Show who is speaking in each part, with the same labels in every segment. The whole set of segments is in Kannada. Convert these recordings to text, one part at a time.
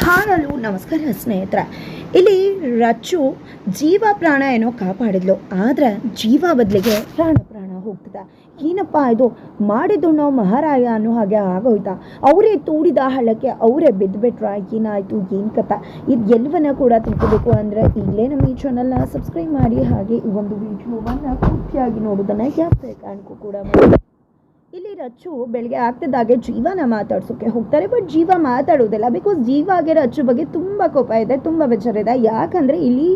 Speaker 1: ಹಾಡಲು ನಮಸ್ಕಾರ ಸ್ನೇಹಿತರ. ಇಲ್ಲಿ ರಚ್ಚು ಜೀವ ಪ್ರಾಣ ಏನೋ ಕಾಪಾಡಿದ್ಲು. ಆದ್ರೆ ಜೀವ ಬದಲಿಗೆ ಪ್ರಾಣ ಪ್ರಾಣ ಹೋಗ್ತದ ಏನಪ್ಪ ಇದು? ಮಾಡಿದ್ದು ಮಹಾರಾಯ ಅನ್ನೋ ಹಾಗೆ ಆಗೋಯ್ತಾ? ಅವರೇ ತೂಡಿದ ಹಳ್ಳಕ್ಕೆ ಅವರೇ ಬಿದ್ದುಬಿಟ್ರ ಏನಾಯಿತು? ಏನು ಕಥ ಇದು ಎಲ್ಲವನ್ನ ಕೂಡ ತಿಳ್ಕೋಬೇಕು ಅಂದ್ರೆ ಇಲ್ಲೇ ನಮ್ಮ ಈ ಚಾನಲ್ನ ಸಬ್ಸ್ಕ್ರೈಬ್ ಮಾಡಿ. ಹಾಗೆ ಈ ಒಂದು ವಿಡಿಯೋವನ್ನು ಪೂರ್ತಿಯಾಗಿ ನೋಡೋದನ್ನು ಯಾವ ಕಾರಣಕ್ಕೂ ಕೂಡ ಮಾಡಿ ಇಲ್ಲಿ ರಚ್ಚು ಬೆಳಗ್ಗೆ ಆಗ್ತಿದ್ದಾಗೆ ಜೀವನ ಮಾತಾಡ್ಸೋಕೆ ಹೋಗ್ತಾರೆ ಬಟ್ ಜೀವ ಮಾತಾಡೋದಿಲ್ಲ ಬಿಕಾಸ್ ಜೀವಾಗೆ ರಚ್ಚು ಬಗ್ಗೆ ತುಂಬ ಕೋಪ ಇದೆ, ತುಂಬ ಬೇಜಾರಿದೆ. ಯಾಕಂದರೆ ಇಲ್ಲಿ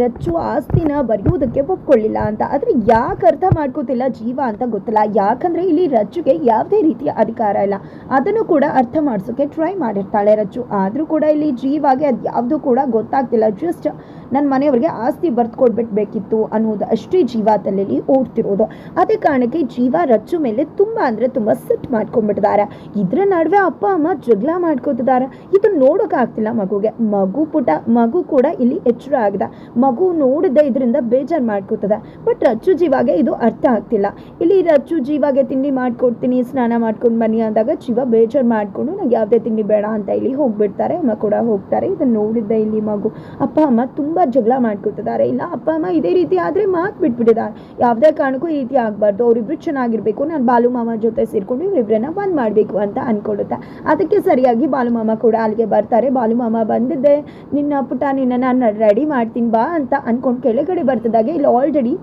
Speaker 1: ರಚ್ಚು ಆಸ್ತಿನ ಬರೆಯುವುದಕ್ಕೆ ಒಪ್ಕೊಳ್ಳಿಲ್ಲ ಅಂತ. ಆದರೆ ಯಾಕೆ ಅರ್ಥ ಮಾಡ್ಕೋತಿಲ್ಲ ಜೀವ ಅಂತ ಗೊತ್ತಿಲ್ಲ. ಯಾಕಂದರೆ ಇಲ್ಲಿ ರಚ್ಚುಗೆ ಯಾವುದೇ ರೀತಿಯ ಅಧಿಕಾರ ಇಲ್ಲ. ಅದನ್ನು ಕೂಡ ಅರ್ಥ ಮಾಡಿಸೋಕೆ ಟ್ರೈ ಮಾಡಿರ್ತಾಳೆ ರಚ್ಚು. ಆದರೂ ಕೂಡ ಇಲ್ಲಿ ಜೀವಾಗೆ ಅದು ಯಾವುದು ಕೂಡ ಗೊತ್ತಾಗ್ತಿಲ್ಲ. ಜಸ್ಟ್ ನನ್ನ ಮನೆಯವ್ರಿಗೆ ಆಸ್ತಿ ಬರ್ದು ಕೊಡ್ಬಿಟ್ಬೇಕಿತ್ತು ಅನ್ನೋದು ಅಷ್ಟೇ ಜೀವ ತಲೆಯಲ್ಲಿ ಓಡ್ತಿರೋದು. ಅದೇ ಕಾರಣಕ್ಕೆ ಜೀವ ರಚ್ಚು ಮೇಲೆ ತುಂಬ ಅಂದರೆ ತುಂಬ ಸೆಟ್ ಮಾಡ್ಕೊಂಡ್ಬಿಟ್ಟಿದ್ದಾರೆ. ಇದ್ರ ನಡುವೆ ಅಪ್ಪ, ಅಮ್ಮ ಜಗಳ ಮಾಡ್ಕೋತಿದ್ದಾರೆ. ಇದು ನೋಡೋಕ್ಕಾಗ್ತಿಲ್ಲ ಮಗುಗೆ. ಮಗು ಪುಟ, ಮಗು ಕೂಡ ಇಲ್ಲಿ ಎಚ್ಚರ ಆಗಿದೆ ಮಗು ನೋಡದೆ ಇದರಿಂದ ಬೇಜಾರು ಮಾಡ್ಕೋತದೆ ಬಟ್ ರಚ್ಚು ಜೀವಾಗೆ ಇದು ಅರ್ಥ ಆಗ್ತಿಲ್ಲ. ಇಲ್ಲಿ ರಚ್ಚು ಜೀವಾಗೆ ತಿಂಡಿ ಮಾಡ್ಕೊಡ್ತೀನಿ, ಸ್ನಾನ ಮಾಡ್ಕೊಂಡು ಬನ್ನಿ ಅಂದಾಗ ಜೀವ ಬೇಜಾರು ಮಾಡ್ಕೊಂಡು ನಂಗೆ ಯಾವುದೇ ತಿಂಡಿ ಬೇಡ ಅಂತ ಇಲ್ಲಿ ಹೋಗ್ಬಿಡ್ತಾರೆ. ಅಮ್ಮ ಕೂಡ ಹೋಗ್ತಾರೆ. ಇದನ್ನು ನೋಡಿದ್ದೆ ಇಲ್ಲಿ ಮಗು. ಅಪ್ಪ, ಅಮ್ಮ ತುಂಬ ಜಗಳ ಮಾಡ್ಕೊತಿದ್ದಾರೆ ಇಲ್ಲ, ಅಪ್ಪ, ಅಮ್ಮ ಇದೇ ರೀತಿ ಆದರೆ ಮಾತು ಬಿಟ್ಬಿಟ್ಟಿದ್ದಾರೆ. ಯಾವುದೇ ಕಾರಣಕ್ಕೂ ಈ ರೀತಿ ಆಗಬಾರ್ದು. ಅವರಿಬ್ರು ಚೆನ್ನಾಗಿರ್ಬೇಕು. ನಾನು ಬಾಲು ಮಾಮ ಜೊತೆ ಸೇರಿಕೊಂಡು ಇವರಿಬ್ಬರನ್ನ ಬಂದ್ ಮಾಡಬೇಕು ಅಂತ ಅನ್ಕೊಳ್ಳುತ್ತೆ. ಅದಕ್ಕೆ ಸರಿಯಾಗಿ ಬಾಲು ಮಾಮ ಕೂಡ ಅಲ್ಲಿಗೆ ಬರ್ತಾರೆ. ಬಾಲು ಮಾಮ ಬಂದಿದ್ದೆ. ನಿನ್ನ ಪುಟ ನಿನ್ನ ನಾನು ರೆಡಿ ಮಾಡ್ತೀನಿ. ಬಾ ಅಂತ ಅಂದ್ಕೊಂಡು ಕೆಳಗಡೆ ಬರ್ತಿದ್ದಾಗೆ ಇಲ್ಲಿ ಆಲ್ರೆಡಿ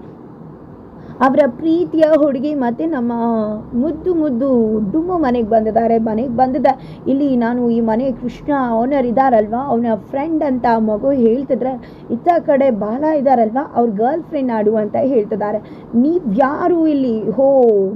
Speaker 1: ಅವರ ಪ್ರೀತಿಯ ಹುಡುಗಿ ಮತ್ತು ನಮ್ಮ ಮುದ್ದು ಮುದ್ದು ಡುಮ್ಮು ಮನೆಗೆ ಬಂದಿದ್ದಾರೆ. ಮನೆಗೆ ಬಂದಿದ್ದ ಇಲ್ಲಿ ನಾನು ಈ ಮನೆ ಕೃಷ್ಣ ಓನರ್ ಇದ್ದಾರಲ್ವ? ಅವನ ಫ್ರೆಂಡ್ ಅಂತ ಮಗು ಹೇಳ್ತಿದ್ರೆ, ಇತ್ತ ಕಡೆ ಬಾಲ ಇದ್ದಾರಲ್ವ? ಅವ್ರ ಗರ್ಲ್ ಫ್ರೆಂಡ್ ಆಡು ಅಂತ ಹೇಳ್ತಿದ್ದಾರೆ. ನೀವು ಯಾರು ಇಲ್ಲಿ? ಹೋ,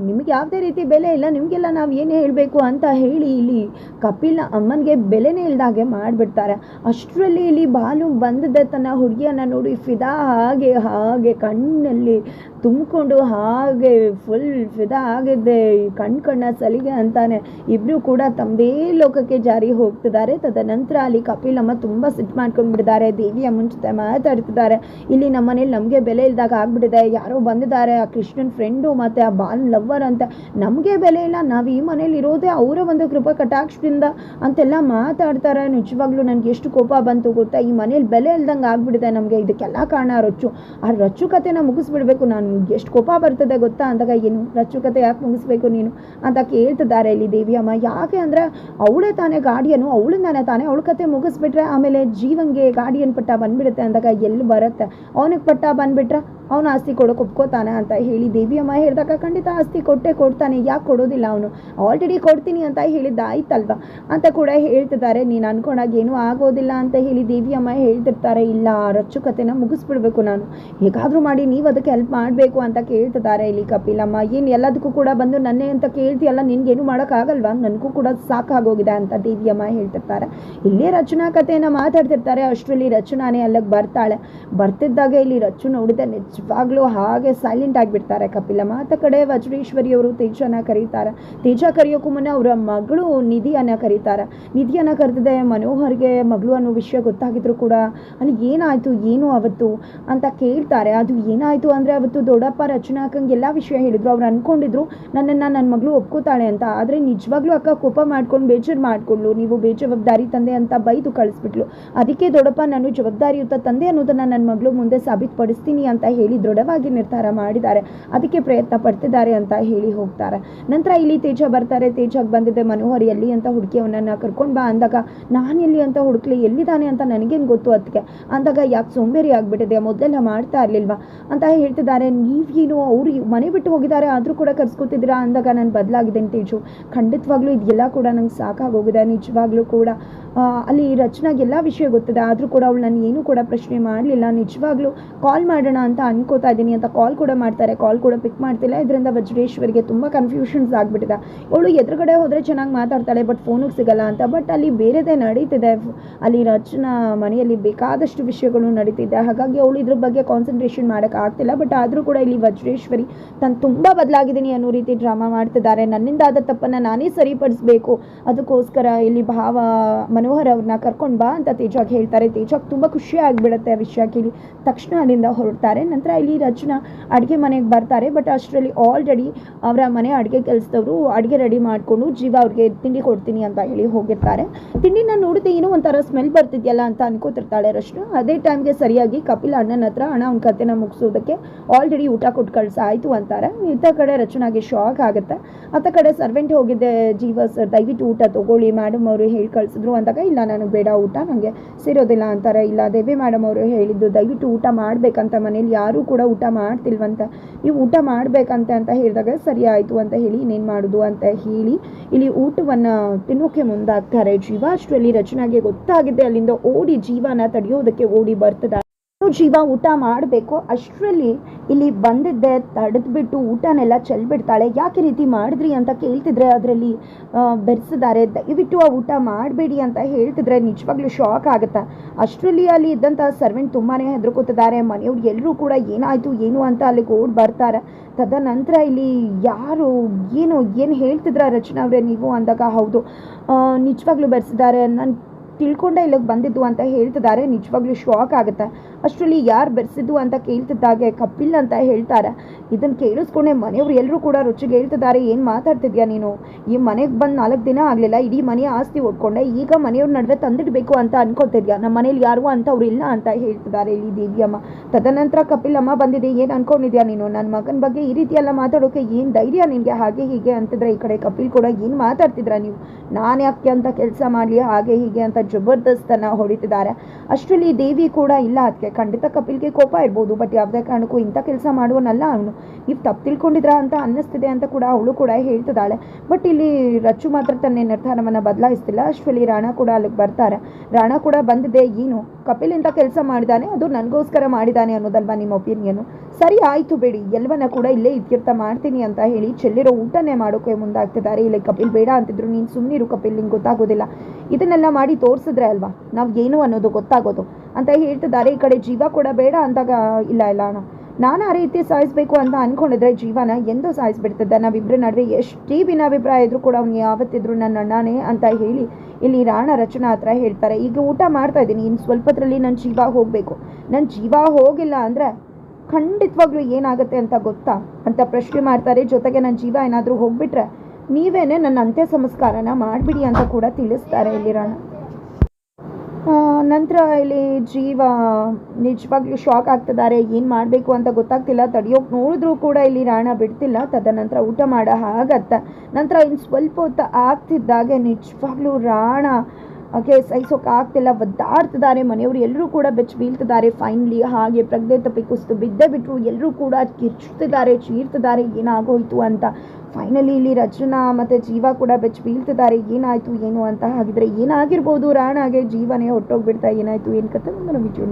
Speaker 1: ನಿಮಗೆ ಯಾವುದೇ ರೀತಿ ಬೆಲೆ ಇಲ್ಲ. ನಿಮಗೆಲ್ಲ ನಾವು ಏನು ಹೇಳಬೇಕು ಅಂತ ಹೇಳಿ ಇಲ್ಲಿ ಕಪಿಲ್ನ ಅಮ್ಮನಿಗೆ ಬೆಲೆನೇ ಇಲ್ದಾಗೆ ಮಾಡಿಬಿಡ್ತಾರೆ. ಅಷ್ಟರಲ್ಲಿ ಇಲ್ಲಿ ಬಾಲು ಬಂದಿದ್ದ ತನ್ನ ಹುಡುಗಿಯನ್ನು ನೋಡಿ ಫಿದಾ ಹಾಗೆ ಹಾಗೆ ಕಣ್ಣಲ್ಲಿ ತುಂಬಿಕೊಂಡು ಹಾಗೆ ಫುಲ್ ಫಿದಾ ಆಗಿದ್ದೆ. ಕಣ್ ಕಣ್ಣ ಸಲಿಗೆ ಅಂತಾನೆ. ಇಬ್ರು ಕೂಡ ತಮ್ಮದೇ ಲೋಕಕ್ಕೆ ಜಾರಿ ಹೋಗ್ತಿದ್ದಾರೆ. ತದನಂತರ ಅಲ್ಲಿ ಕಪಿಲಮ್ಮ ತುಂಬ ಸಿಟ್ಟು ಮಾಡ್ಕೊಂಡು ಬಿಟ್ಟಿದ್ದಾರೆ ದೇವಿಯ ಮುಂಚೆ ಮಾತಾಡ್ತಿದ್ದಾರೆ. ಇಲ್ಲಿ ನಮ್ಮ ಮನೇಲಿ ನಮಗೆ ಬೆಲೆ ಇಲ್ದಾಗ ಆಗ್ಬಿಟ್ಟಿದೆ. ಯಾರೋ ಬಂದಿದ್ದಾರೆ. ಆ ಕೃಷ್ಣನ್ ಫ್ರೆಂಡು ಮತ್ತು ಆ ಬಾಲ್ ಲವ್ವರ್ ಅಂತ. ನಮಗೆ ಬೆಲೆ ಇಲ್ಲ. ನಾವು ಈ ಮನೇಲಿ ಇರೋದೇ ಅವರ ಒಂದು ಕೃಪಾ ಕಟಾಕ್ಷದಿಂದ ಅಂತೆಲ್ಲ ಮಾತಾಡ್ತಾರೆ. ನಿಜವಾಗ್ಲೂ ನನಗೆ ಎಷ್ಟು ಕೋಪ ಬಂತು ಗೊತ್ತಾ? ಈ ಮನೇಲಿ ಬೆಲೆ ಇಲ್ದಂಗೆ ಆಗ್ಬಿಟ್ಟಿದೆ ನಮಗೆ. ಇದಕ್ಕೆಲ್ಲ ಕಾರಣ ರಚ್ಚು. ಆ ರಚ್ಚು ಕತೆನ ಮುಗಿಸ್ಬಿಡ್ಬೇಕು ನಾನು. ಎಷ್ಟು ಕೋಪ ಬರ್ತದೆ ಗೊತ್ತಾ? ಅಂದಾಗ ಏನು? ರಚ್ಚು ಕತೆ ಯಾಕೆ ಮುಗಿಸ್ಬೇಕು ನೀನು? ಅಂತ ಕೇಳ್ತಿದ್ದಾರೆ ಇಲ್ಲಿ ದೇವಿಯಮ್ಮ. ಯಾಕೆ ಅಂದರೆ ಅವಳೇ ತಾನೇ ಗಾಡಿಯನ್ನು ಅವಳಿಂದಾನೆ ತಾನೇ ಅವಳ ಕತೆ ಮುಗಿಸ್ಬಿಟ್ರೆ ಆಮೇಲೆ ಜೀವಂಗೆ ಗಾಡಿಯನ್ ಪಟ್ಟ ಬಂದ್ಬಿಡುತ್ತೆ ಅಂದಾಗ ಎಲ್ಲಿ ಬರುತ್ತೆ? ಅವನಿಗೆ ಪಟ್ಟ ಬಂದ್ಬಿಟ್ರೆ ಅವನು ಆಸ್ತಿ ಕೊಡೋಕೆ ಒಪ್ಕೋತಾನೆ ಅಂತ ಹೇಳಿ ದೇವಿಯಮ್ಮ ಹೇಳಿದಾಗ ಖಂಡಿತ ಆಸ್ತಿ ಕೊಟ್ಟೆ ಕೊಡ್ತಾನೆ, ಯಾಕೆ ಕೊಡೋದಿಲ್ಲ ಅವನು? ಆಲ್ರೆಡಿ ಕೊಡ್ತೀನಿ ಅಂತ ಹೇಳಿದ್ದ, ಆಯ್ತಲ್ವ? ಅಂತ ಕೂಡ ಹೇಳ್ತಿದ್ದಾರೆ. ನೀನು ಅನ್ಕೊಂಡಾಗ ಏನೂ ಆಗೋದಿಲ್ಲ ಅಂತ ಹೇಳಿ ದೇವಿಯಮ್ಮ ಹೇಳ್ತಿರ್ತಾರೆ, ಇಲ್ಲ ರಚ್ಚು ಕತೆನ ಮುಗಿಸ್ಬಿಡ್ಬೇಕು ನಾನು. ಹೇಗಾದರೂ ಮಾಡಿ, ನೀವು ಅದಕ್ಕೆ ಹೆಲ್ಪ್ ಮಾಡಬೇಕು ಅಂತ ಕೇಳ್ತಿದ್ದಾರೆ ಇಲ್ಲಿ ಕಪಿಲಮ್ಮ. ಏನು ಎಲ್ಲದಕ್ಕೂ ಕೂಡ ಬಂದು ನನ್ನೇ ಅಂತ ಕೇಳ್ತೀಯಲ್ಲ, ನಿನಗೇನು ಮಾಡೋಕ್ಕಾಗಲ್ವಾ? ನನಗೂ ಕೂಡ ಸಾಕಾಗೋಗಿದೆ ಅಂತ ದೇವಿಯಮ್ಮ ಹೇಳ್ತಿರ್ತಾರೆ. ಇಲ್ಲೇ ರಚನಾ ಕಥೆಯನ್ನು ಮಾತಾಡ್ತಿರ್ತಾರೆ. ಅಷ್ಟರಲ್ಲಿ ರಚನಾನೇ ಅಲ್ಲಿಗೆ ಬರ್ತಾಳೆ. ಬರ್ತಿದ್ದಾಗ ಇಲ್ಲಿ ರಚ್ಚು ನೋಡಿದೆ ನಿಜವಾಗ್ಲೂ ಹಾಗೆ ಸೈಲೆಂಟ್ ಆಗಿಬಿಡ್ತಾರೆ ಕಪಿಲ. ಮಾತ ಕಡೆ ವಜ್ರೇಶ್ವರಿಯವರು ತೇಜನ ಕರೀತಾರೆ. ತೇಜ ಕರೆಯೋಕ್ಕೂ ಮುನ್ನ ಅವರ ಮಗಳು ನಿಧಿಯನ್ನು ಕರೀತಾರೆ. ನಿಧಿಯನ್ನು ಕರೆದಿದೆ ಮನೋಹರ್ಗೆ ಮಗಳು ಅನ್ನೋ ವಿಷಯ ಗೊತ್ತಾಗಿದ್ರು ಕೂಡ, ಅಲ್ಲಿ ಏನಾಯಿತು, ಏನು ಅವತ್ತು ಅಂತ ಕೇಳ್ತಾರೆ. ಅದು ಏನಾಯಿತು ಅಂದರೆ ಅವತ್ತು ದೊಡ್ಡಪ್ಪ ರಚನಾಕಂಗೆ ಎಲ್ಲ ವಿಷಯ ಹೇಳಿದ್ರು. ಅವ್ರು ಅನ್ಕೊಂಡಿದ್ರು, ನನ್ನನ್ನು ನನ್ನ ಮಗಳು ಒಪ್ಕೋತಾಳೆ ಅಂತ. ಆದರೆ ನಿಜವಾಗ್ಲೂ ಅಕ್ಕ ಕೋಪ ಮಾಡ್ಕೊಂಡು ಬೇಜಾರು ಮಾಡಿಕೊಂಡ್ಲು ನೀವು ಬೇಜವಾಬ್ದಾರಿ ತಂದೆ ಅಂತ ಬೈದು ಕಳಿಸ್ಬಿಟ್ಲು. ಅದಕ್ಕೆ ದೊಡ್ಡಪ್ಪ ನಾನು ಜವಾಬ್ದಾರಿಯುತ ತಂದೆ ಅನ್ನೋದನ್ನು ನನ್ನ ಮಗಳು ಮುಂದೆ ಸಾಬೀತುಪಡಿಸ್ತೀನಿ ಅಂತ ಹೇಳಿ ದೃಢವಾಗಿ ನಿರ್ಧಾರ ಮಾಡಿದ್ದಾರೆ. ಅದಕ್ಕೆ ಪ್ರಯತ್ನ ಪಡ್ತಿದ್ದಾರೆ ಅಂತ ಹೇಳಿ ಹೋಗ್ತಾರೆ. ನಂತರ ಇಲ್ಲಿ ತೇಜ ಬರ್ತಾರೆ. ತೇಜಾಗ್ ಬಂದಿದೆ ಮನೋಹರ್, ಎಲ್ಲಿ ಅಂತ ಹುಡುಕಿಯವನನ್ನು ಕರ್ಕೊಂಡು ಬಾ ಅಂದಾಗ, ನಾನು ಎಲ್ಲಿ ಅಂತ ಹುಡುಕ್ಲಿ, ಎಲ್ಲಿದ್ದಾನೆ ಅಂತ ನನಗೇನು ಗೊತ್ತು ಅದಕ್ಕೆ ಅಂದಾಗ, ಯಾಕೆ ಸೋಂಬೇರಿ ಆಗಿಬಿಟ್ಟಿದೆ ಮೊದಲೆಲ್ಲ ಮಾಡ್ತಾ ಇರಲಿಲ್ವಾ? ಅಂತ ಹೇಳ್ತಿದ್ದಾರೆ. ನೀವೇನು ಅವ್ರು ಮನೆ ಬಿಟ್ಟು ಹೋಗಿದ್ದಾರೆ, ಆದರೂ ಕೂಡ ಕರ್ಸ್ಕೊತಿದ್ದೀರಾ? ಅಂದಾಗ, ನಾನು ಬದಲಾಗಿದ್ದೇನೆ ತೇಜು. ಖಂಡಿತವಾಗ್ಲೂ ಇದೆಲ್ಲ ಕೂಡ ನಂಗೆ ಸಾಕಾಗೋಗಿದೆ. ನಿಜವಾಗ್ಲೂ ಕೂಡ. ಅಲ್ಲಿ ರಚನಾಗೆ ಎಲ್ಲ ವಿಷಯ ಗೊತ್ತಿದೆ. ಆದರೂ ಕೂಡ ಅವಳು ನಾನು ಏನೂ ಕೂಡ ಪ್ರಶ್ನೆ ಮಾಡಲಿಲ್ಲ. ನಿಜವಾಗ್ಲೂ ಕಾಲ್ ಮಾಡೋಣ ಅಂತ ಅನ್ಕೋತಾ ಇದ್ದೀನಿ ಅಂತ ಕಾಲ್ ಕೂಡ ಮಾಡ್ತಾರೆ ಕಾಲ್ ಕೂಡ ಪಿಕ್ ಮಾಡ್ತಿಲ್ಲ. ಇದರಿಂದ ವಜ್ರೇಶ್ವರಿಗೆ ತುಂಬ ಕನ್ಫ್ಯೂಷನ್ಸ್ ಆಗಿಬಿಟ್ಟಿದೆ. ಅವಳು ಎದುರುಗಡೆ ಹೋದರೆ ಚೆನ್ನಾಗಿ ಮಾತಾಡ್ತಾಳೆ ಬಟ್ ಫೋನಿಗೆ ಸಿಗಲ್ಲ ಅಂತ. ಬಟ್ ಅಲ್ಲಿ ಬೇರೆದೇ ನಡೀತಿದೆ. ಅಲ್ಲಿ ರಚನಾ ಮನೆಯಲ್ಲಿ ಬೇಕಾದಷ್ಟು ವಿಷಯಗಳು ನಡೀತಿದೆ. ಹಾಗಾಗಿ ಅವಳು ಇದ್ರ ಬಗ್ಗೆ ಕಾನ್ಸಂಟ್ರೇಷನ್ ಮಾಡೋಕ್ಕೆ ಆಗ್ತಿಲ್ಲ. ಬಟ್ ಆದರೂ ಕೂಡ ಇಲ್ಲಿ ವಜ್ರೇಶ್ವರಿ ತಾನು ತುಂಬ ಬದಲಾಗಿದ್ದೀನಿ ಅನ್ನೋ ರೀತಿ ಡ್ರಾಮಾ ಮಾಡ್ತಿದ್ದಾರೆ. ನನ್ನಿಂದ ಆದ ತಪ್ಪನ್ನು ನಾನೇ ಸರಿಪಡಿಸ್ಬೇಕು. ಅದಕ್ಕೋಸ್ಕರ ಇಲ್ಲಿ ಭಾವ ಮನೋಹರ್ ಅವ್ರನ್ನ ಕರ್ಕೊಂಡು ಬಾ ಅಂತ ತೇಜಾಗ್ ಹೇಳ್ತಾರೆ. ತೇಜಾಗ್ ತುಂಬ ಖುಷಿ ಆಗಿಬಿಡುತ್ತೆ ಆ ವಿಷಯ ಕೇಳಿ ತಕ್ಷಣ ಅಲ್ಲಿಂದ ಹೊರಡ್ತಾರೆ. ನಂತರ ಇಲ್ಲಿ ರಚನಾ ಅಡುಗೆ ಮನೆಗೆ ಬರ್ತಾರೆ ಬಟ್ ಅಷ್ಟರಲ್ಲಿ ಆಲ್ರೆಡಿ ಅವರ ಮನೆ ಅಡುಗೆ ಕೆಲಸದವರು ಅಡುಗೆ ರೆಡಿ ಮಾಡಿಕೊಂಡು ಜೀವ ಅವ್ರಿಗೆ ತಿಂಡಿ ಕೊಡ್ತೀನಿ ಅಂತ ಹೇಳಿ ಹೋಗಿರ್ತಾರೆ. ತಿಂಡಿನ ನೋಡಿದೆ ಏನೋ ಒಂಥರ ಸ್ಮೆಲ್ ಬರ್ತಿದ್ಯಲ್ಲ ಅಂತ ಅನ್ಕೋತಿರ್ತಾಳೆ ರಶ್ನು. ಅದೇ ಟೈಮ್ಗೆ ಸರಿಯಾಗಿ ಕಪಿಲ್ ಅಣ್ಣನ ಹತ್ರ ಹಣ ಅವ್ನ ಕತೆನ ಮುಗಿಸೋದಕ್ಕೆ ಆಲ್ರೆಡಿ ಊಟ ಕೊಟ್ಟು ಕಳ್ಸ ಆಯಿತು ಅಂತಾರೆ. ಇಂಥ ಕಡೆ ರಚನಾಗೆ ಶಾಕ್ ಆಗುತ್ತೆ. ಅತ್ತ ಕಡೆ ಸರ್ವೆಂಟ್ ಹೋಗಿದ್ದೆ ಜೀವ ಸರ್ ದಯವಿಟ್ಟು ಊಟ ತಗೊಳ್ಳಿ. ಮೇಡಮ್ ಅವರು ಹೇಳಿ ಕಳಿಸಿದ್ರು ಅಂದಾಗ, ಇಲ್ಲ ನನಗೆ ಬೇಡ ಊಟ ನನಗೆ ಸೇರೋದಿಲ್ಲ ಅಂತಾರೆ. ಇಲ್ಲ, ದೇವಿ ಮೇಡಮ್ ಅವರು ಹೇಳಿದ್ದು ದಯವಿಟ್ಟು ಊಟ ಮಾಡಬೇಕಂತ ಮನೇಲಿ ಯಾರೂ ಕೂಡ ಊಟ ಮಾಡ್ತಿಲ್ವಂತ. ನೀವು ಊಟ ಮಾಡಬೇಕಂತೆ ಅಂತ ಹೇಳಿದಾಗ ಸರಿ ಆಯಿತು ಅಂತ ಹೇಳಿ ಇನ್ನೇನು ಮಾಡೋದು ಅಂತ ಹೇಳಿ ಇಲ್ಲಿ ಊಟವನ್ನು ತಿನ್ನೋಕೆ ಮುಂದಾಗ್ತಾರೆ. ಜೀವ ಅಷ್ಟರಲ್ಲಿ ರಚನಾಗೆ ಗೊತ್ತಾಗಿದೆ. ಅಲ್ಲಿಂದ ಓಡಿ ಜೀವನ ತಡೆಯೋದಕ್ಕೆ ಓಡಿ ಬರ್ತದ? ಜೀವ ಊಟ ಮಾಡಬೇಕು. ಅಷ್ಟರಲ್ಲಿ ಇಲ್ಲಿ ಬಂದಿದ್ದೆ, ತಡೆದ್ಬಿಟ್ಟು ಊಟನೆಲ್ಲ ಚೆಲ್ಬಿಡ್ತಾಳೆ. ಯಾಕೆ ರೀತಿ ಮಾಡಿದ್ರಿ ಅಂತ ಕೇಳ್ತಿದ್ರೆ ಅದರಲ್ಲಿ ಬೆರೆಸಿದ್ದಾರೆ. ದಯವಿಟ್ಟು ಆ ಊಟ ಮಾಡಬೇಡಿ ಅಂತ ಹೇಳ್ತಿದ್ರೆ ನಿಜವಾಗ್ಲೂ ಶಾಕ್ ಆಗುತ್ತೆ? ಅಷ್ಟರಲ್ಲಿ ಅಲ್ಲಿ ಇದ್ದಂಥ ಸರ್ವೆಂಟ್ ತುಂಬಾ ಹೆದರ್ಕೋತಿದ್ದಾರೆ. ಮನೆಯವ್ರು ಎಲ್ಲರೂ ಕೂಡ ಏನಾಯಿತು, ಏನು ಅಂತ ಅಲ್ಲಿಗೆ ಓಡ್ ಬರ್ತಾರೆ. ತದನಂತರ ಇಲ್ಲಿ ಯಾರು, ಏನು ಏನು ಹೇಳ್ತಿದ್ರ ರಚನಾ ಅವರೇ ನೀವು ಅಂದಾಗ ಹೌದು. ನಿಜವಾಗ್ಲೂ ಬೆರೆಸಿದ್ದಾರೆ. ನಾನು ತಿಳ್ಕೊಂಡೆ ಇಲ್ಲಿಗೆ ಬಂದಿದ್ದು ಅಂತ ಹೇಳ್ತಿದ್ದಾರೆ. ನಿಜವಾಗ್ಲೂ ಶಾಕ್ ಆಗುತ್ತೆ. ಅಷ್ಟರಲ್ಲಿ ಯಾರು ಬೆರೆಸಿದ್ದು ಅಂತ ಕೇಳ್ತಿದ್ದಾಗೆ ಕಪಿಲ್ ಅಂತ ಹೇಳ್ತಾರೆ. ಇದನ್ನು ಕೇಳಿಸ್ಕೊಂಡೆ ಮನೆಯವ್ರು ಎಲ್ಲರೂ ಕೂಡ ರುಚಿಗೆ ಹೇಳ್ತಿದ್ದಾರೆ. ಏನು ಮಾತಾಡ್ತಿದ್ಯಾ ನೀನು? ಈ ಮನೆಗೆ ಬಂದು ನಾಲ್ಕು ದಿನ ಆಗಲಿಲ್ಲ. ಇಡೀ ಮನೆ ಆಸ್ತಿ ಓಡ್ಕೊಂಡೆ ಈಗ ಮನೆಯವ್ರ ನಡುವೆ ತಂದಿಡಬೇಕು ಅಂತ ಅನ್ಕೊಳ್ತಿದ್ಯಾ? ನಮ್ಮ ಮನೇಲಿ ಯಾರು ಅಂತವ್ರು ಇಲ್ಲ ಅಂತ ಹೇಳ್ತಿದ್ದಾರೆ ಇಲ್ಲಿ ದೇವಿಯಮ್ಮ ತದನಂತರ ಕಪಿಲ್ ಅಮ್ಮ ಬಂದಿದೆ. ಏನು ಅನ್ಕೊಂಡಿದ್ಯಾ ನೀನು? ನನ್ನ ಮಗನ ಬಗ್ಗೆ ಈ ರೀತಿ ಎಲ್ಲ ಮಾತಾಡೋಕೆ ಏನು ಧೈರ್ಯ ನಿನಗೆ? ಹಾಗೆ ಹೀಗೆ ಅಂತಿದ್ರೆ ಈ ಕಡೆ ಕಪಿಲ್ ಕೂಡ ಏನು ಮಾತಾಡ್ತಿದ್ರ ನೀವು? ನಾನು ಯಾಕೆ ಅಂತ ಕೆಲಸ ಮಾಡಲಿ? ಹಾಗೆ ಹೀಗೆ ಅಂತ ಜಬರ್ದಸ್ತನ ಹೊಡಿತಿದ್ದಾರೆ. ಅಷ್ಟರಲ್ಲಿ ದೇವಿ ಕೂಡ ಇಲ್ಲ. ಅದಕ್ಕೆ ಖಂಡಿತ ಕಪಿಲ್ಗೆ ಕೋಪ ಇರ್ಬೋದು. ಬಟ್ ಯಾವುದೇ ಕಾರಣಕ್ಕೂ ಇಂಥ ಕೆಲಸ ಮಾಡುವನಲ್ಲ ಅವನು. ನೀವು ತಪ್ಪು ತಿಳ್ಕೊಂಡಿದ್ರ ಅಂತ ಅನ್ನಿಸ್ತಿದೆ ಅಂತ ಕೂಡ ಅವಳು ಕೂಡ ಹೇಳ್ತಿದ್ದಾಳೆ. ಬಟ್ ಇಲ್ಲಿ ರಚ್ಚು ಮಾತ್ರ ತನ್ನ ನಿರ್ಧಾರವನ್ನು ಬದಲಾಯಿಸ್ತಿಲ್ಲ. ಅಷ್ಟರಲ್ಲಿ ರಾಣಾ ಕೂಡ ಅಲ್ಲಿಗೆ ಬರ್ತಾರೆ. ರಾಣಾ ಕೂಡ ಬಂದಿದೆ. ಏನು? ಕಪಿಲ್ ಇಂಥ ಕೆಲಸ ಮಾಡಿದಾನೆ? ಅದು ನನಗೋಸ್ಕರ ಮಾಡಿದಾನೆ ಅನ್ನೋದಲ್ವಾ ನಿಮ್ಮ ಒಪಿನಿಯನು? ಸರಿ, ಆಯಿತು ಬೇಡಿ. ಎಲ್ಲವನ್ನ ಕೂಡ ಇಲ್ಲೇ ಇತ್ಯರ್ಥ ಮಾಡ್ತೀನಿ ಅಂತ ಹೇಳಿ ಚೆಲ್ಲಿರೋ ಊಟನೇ ಮಾಡೋಕೆ ಮುಂದಾಗ್ತಿದ್ದಾರೆ. ಇಲ್ಲಿ ಕಪಿಲ್ ಬೇಡ ಅಂತಿದ್ರು. ನೀನು ಸುಮ್ಮನಿರು ಕಪಿಲ್. ನಿಂಗೆ ಗೊತ್ತಾಗೋದಿಲ್ಲ. ಇದನ್ನೆಲ್ಲ ಮಾಡಿ ತೋರಿಸಿದ್ರೆ ಅಲ್ವಾ? ನಾವು ಏನು ಅನ್ನೋದು ಗೊತ್ತಾಗೋದು. ಅಂತ ಹೇಳ್ತಿದ್ದಾರೆ, ಈ ಕಡೆ ಜೀವ ಕೂಡ ಬೇಡ ಅಂದಾಗ ಇಲ್ಲ ಇಲ್ಲ ನಾನು ಆ ರೀತಿ ಸಾಯಿಸ್ಬೇಕು ಅಂತ ಅನ್ಕೊಂಡಿದ್ರೆ ಜೀವನ ಎಂದೂ ಸಾಯಿಸ್ಬಿಡ್ತಿದ್ದೆ. ನಾವಿಬ್ಬರ ನಡುವೆ ಎಷ್ಟೇ ಭಿನ್ನಾಭಿಪ್ರಾಯ ಇದ್ರೂ ಕೂಡ ಅವ್ನು ಯಾವತ್ತಿದ್ರು ನನ್ನ ಅಣ್ಣನೇ ಅಂತ ಹೇಳಿ ಇಲ್ಲಿ ರಾಣ ರಚನಾ ಹತ್ರ ಹೇಳ್ತಾರೆ. ಈಗ ಊಟ ಮಾಡ್ತಾ ಇದ್ದೀನಿ. ಇನ್ನು ಸ್ವಲ್ಪದ್ರಲ್ಲಿ ನನ್ನ ಜೀವ ಹೋಗಬೇಕು. ನನ್ನ ಜೀವ ಹೋಗಿಲ್ಲ ಅಂದರೆ ಖಂಡಿತವಾಗ್ಲೂ ಏನಾಗುತ್ತೆ ಅಂತ ಗೊತ್ತಾ? ಅಂತ ಪ್ರಶ್ನೆ ಮಾಡ್ತಾರೆ. ಜೊತೆಗೆ ನನ್ನ ಜೀವ ಏನಾದರೂ ಹೋಗ್ಬಿಟ್ರೆ ನೀವೇನೆ ನನ್ನ ಅಂತ್ಯ ಸಂಸ್ಕಾರನ ಮಾಡಿಬಿಡಿ ಅಂತ ಕೂಡ ತಿಳಿಸ್ತಾರೆ ಇಲ್ಲಿ ರಾಣ. ನಂತರ ಇಲ್ಲಿ ಜೀವ ನಿಜವಾಗ್ಲೂ ಶಾಕ್ ಆಗ್ತಿದ್ದಾರೆ, ಏನು ಮಾಡಬೇಕು ಅಂತ ಗೊತ್ತಾಗ್ತಿಲ್ಲ. ತಡಿಯೋಕೆ ನೋಡಿದ್ರೂ ಕೂಡ ಇಲ್ಲಿ ರಾಣ ಬಿಡ್ತಿಲ್ಲ. ತದನಂತರ ಊಟ ಮಾಡೋ ಹಾಗತ್ತ. ನಂತರ ಇನ್ನು ಸ್ವಲ್ಪ ಹೊತ್ತು ಆಗ್ತಿದ್ದಾಗೆ ನಿಜವಾಗ್ಲೂ ರಾಣ ಸಹಿಸೋಕೆ ಆಗ್ತಿಲ್ಲ. ಒದ್ದಾಡ್ತಿದ್ದಾರೆ ಮನೆಯವರು. ಎಲ್ಲರೂ ಕೂಡ ಬೆಚ್ಚ ಬೀಳ್ತಿದ್ದಾರೆ. ಫೈನಲಿ ಹಾಗೆ ಪ್ರಜ್ಞೆ ತಪ್ಪಿ ಕುಸಿದು ಬಿದ್ದೇ ಬಿಟ್ಟರು ಎಲ್ಲರೂ ಕೂಡ ಕಿರ್ಚ್ತಿದ್ದಾರೆ, ಚೀರ್ತಿದ್ದಾರೆ. ಏನಾಗೋಯ್ತು ಅಂತ. ಫೈನಲಿ ಇಲ್ಲಿ ರಚನಾ ಮತ್ತು ಜೀವ ಕೂಡ ಬೆಚ್ಚ ಬೀಳ್ತಿದ್ದಾರೆ. ಏನಾಯಿತು, ಏನು ಅಂತ ಹಾಗಿದ್ರೆ ಏನಾಗಿರ್ಬೋದು. ರಾಣಾಗೆ ಜೀವನೇ ಹೊಟ್ಟೋಗ್ಬಿಡ್ತಾ ಏನಾಯಿತು, ಏನು ಕತೆ ಮುಂದಿನ ವಿಡಿಯೋ